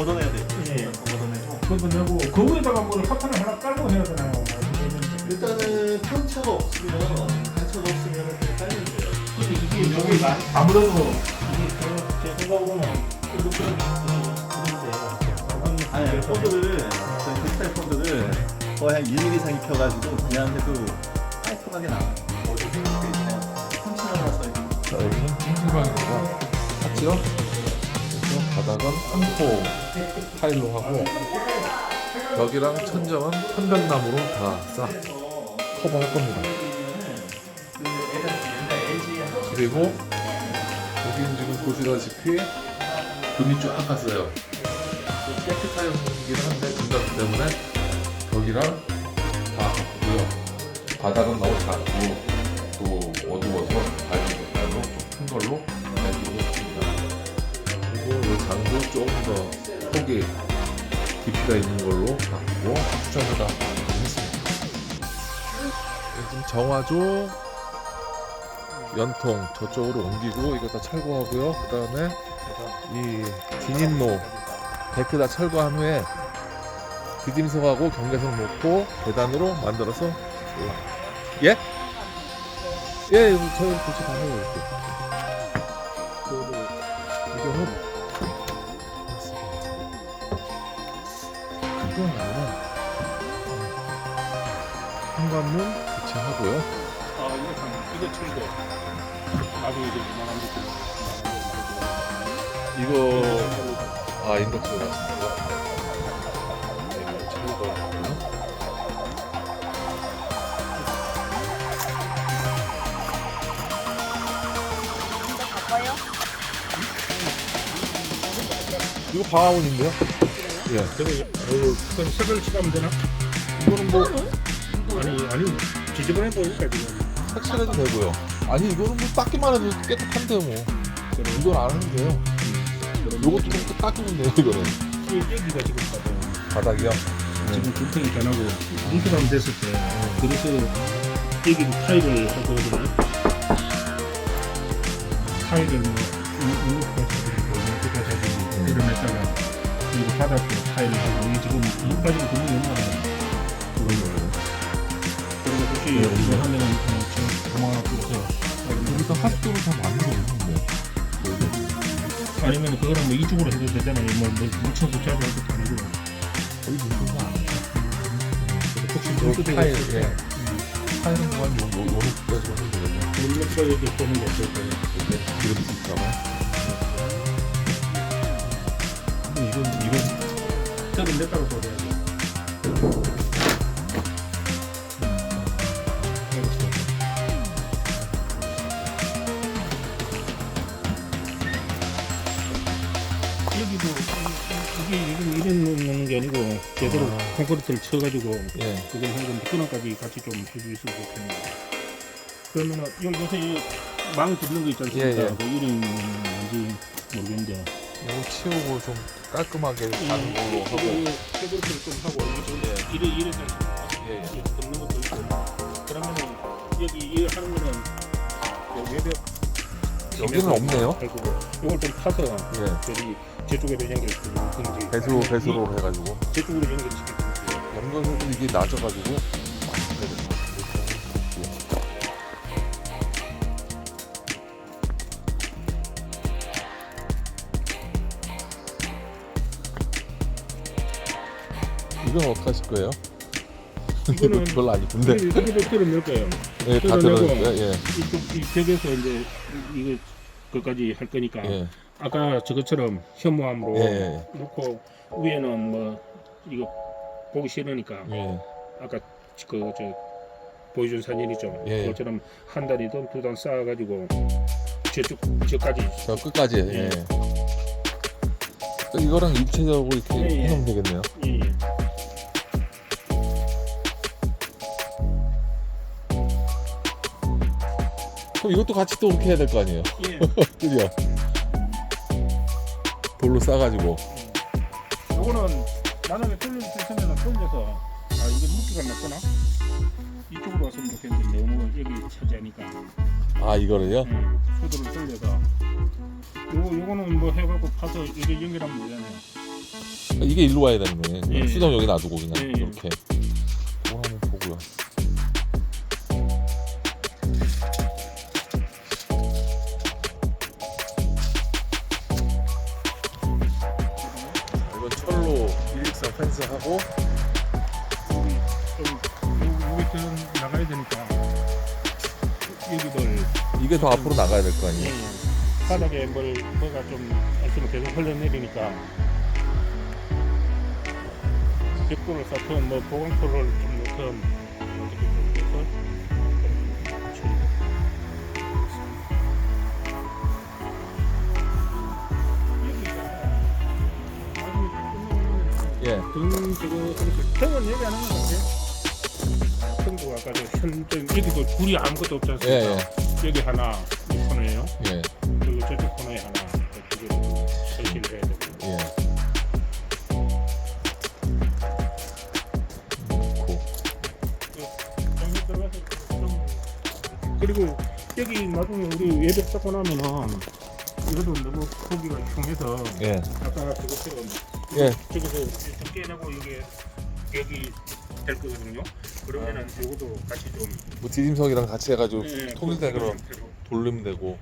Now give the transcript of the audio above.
걷어내야 돼. 예. 걷어내고. 그거 내고 그 위에다가 뭘 화판을 하나 깔고 해야 되나요? 뭐 이렇게. 일단은 편차가 없으면 단차가 없으면 그냥 깔면 돼요. 근데 이게 여기 아무래도 이게 제- 제 생각으로는 이렇게 그런데 아니 폰드를 저희 디지털 폰드를 거의 한 1mm 이상 입혀가지고 그냥 해도 깔끔하게 나와. 어디 생각돼 있나요? 편차가 나서 자, 여기는 찜질방이니까 같이요. 바닥은 한포 타일로 하고 벽이랑 천정은 편백나무로 다싹 커버할 겁니다. 그리고 여기는 지금 보시다시피 금이 쫙 갔어요. 깨끗하긴 한데 금각 때문에 벽이랑 다 고요 바닥은 너무 작고 또 어두워서 밝은 색깔로 좀큰 걸로 이 장도 조금 더 폭이 깊이가 있는 걸로 바꾸고 추천하다 했습니다. 지금 정화조 연통 저쪽으로 옮기고 이거 다 철거하고요. 그 다음에 이 진입로 데크 다 철거한 후에 디딤석하고 경계석 놓고 계단으로 만들어서 올라. 예? 예, 저희 같이 다 해요 이렇게. 아니라 현관문 교체하고요. 아 이거 참 이거 철거 나도 이제 이만한 거 이거 아 인덕션 나왔습니다. 이거 철거하고요. 진짜 바꿔요? 이거 방화문인데요? 예. 저거 어, 그건 색을 칠하면 되나? 이거는 뭐 아니 아니 지저분해 보일까 지금 색칠해도 되고요. 아니 이거는 뭐 닦기만 해도 깨끗한데요 뭐. 이건 안 하면 돼요. 요것도 좀 닦이면 돼요 이거는. 이 여기가 지금 봐도 바닥이요. 지금 굴통이 변하고 뭉클하면 됐을 때 그래서 여기 타일을 할 거거든요 타일을 뭐 이렇게 해가지고 그려냈다가 그 리고 바닥에 타일을 하고 이게 지금 이까지 구멍이 얼마나 그걸로 그리고 혹시 네, 이거 네. 하면은 어, 지금 뚫어서 여기서 하수도를 다 만들어 놓는데. 아니면 그거는 뭐 이쪽으로 해도 되잖아요 뭐, 뭐 묻혀서 할 것도 아니고 거의 안 해. 혹시 요 물도 타일? 예. 타일은 그만 요, 요, 요렇게까지 하면 되거든요. 물로서 이렇게 보는 게 없을 거예요 이렇게 기름 있다가. 이건 이건 달을 소리해야지. 여기도 이- 이게 이런 이런 놓는 게 아니고 제대로 콘크리트를 쳐가지고 예. 그걸 한 건데 그런까지 같이 좀 해주셨으면 좋겠네요. 그러면은 여기 요새 이망 짚는 거 있지 않습니까? 예, 예. 그 이름이 뭔지 모르겠는데 이거 치우고 좀 깔끔하게 가는 걸로 하고. 테이블을 좀 하고 이게 이래 이래 좀 예, 예. 덮는 것도 있고 그러면은 여기 이 하는 거는 요 외벽 여기는 없네요. 결국은 이걸 좀 파서 예. 저기 제 쪽에도 연결시키고 그런지 배수, 배수로 해가지고. 제 쪽으로 연결시키고 연결해도 이게 낮아가지고. 이건 어떡하실 거예요? 이거는 이거 별로 아니던데. 이게 벽돌을 넣을 거예요. 예, 다 들어요. 예, 이쪽 이 벽에서 이제 이거 그까지 할 거니까 예. 아까 저것처럼 현무암으로 예, 예, 놓고 위에는 뭐 이거 보기 싫으니까 예. 아까 그 저 보여준 사진 있죠. 예. 그것처럼 한 달이든 두달 쌓아가지고 저쪽 저까지 저 끝까지. 예. 예. 이거랑 입체적으로 이렇게 예, 예. 해놓으면 되겠네요. 예, 예. 그럼 이것도 같이 또 이렇게 해야 될 거 아니에요? 예. 그죠? 돌로 싸가지고. 요거는 만약에 돌려줄 때는 돌려서 아 이게 무게가 낮구나 이쪽으로 왔으면 좋겠는데 너무 여기 차지하니까 아 이거를요? 음, 수도를 돌려서 요거 요거는 뭐 해갖고 파서 이게 연결하면 되잖아요 이게 일로 와야 되네. 예. 수동 여기 놔두고 그냥 예, 예. 이렇게. 하고 좀 나가야 되니까 여기들 이게 더 앞으로 나가야 될거 예, 아니에요? 예. 바닥에 뭘 뭐가 좀 있으면 계속 흘러내리니까 벽돌을 쌓든 뭐 보강토를 좀 넣든 어떻게 좀 예. 등 저거 이렇게 등은 얘기 안 하는 것 같아. 등도 아까 저현 여기도 줄이 아무것도 없지 않습니까? 예, 여기 하나 이 코너에요. 예. 그리고 저쪽 코너에 하나 두 개를 설치를 해야 되고. 예. 놓고. 여기 들어가서 좀 그리고 여기 나중에 우리 외벽 쌓고 나면은 이것도 너무 크기가 흉해서 예. 아까 그것처럼 예. 저기서 좀 깨내고 여기 여기 될 거거든요. 그러면은 이것도 같이 좀 뭐 디딤석이랑 같이 해가지고 예, 그런 그런 형태로. 돌리면 되고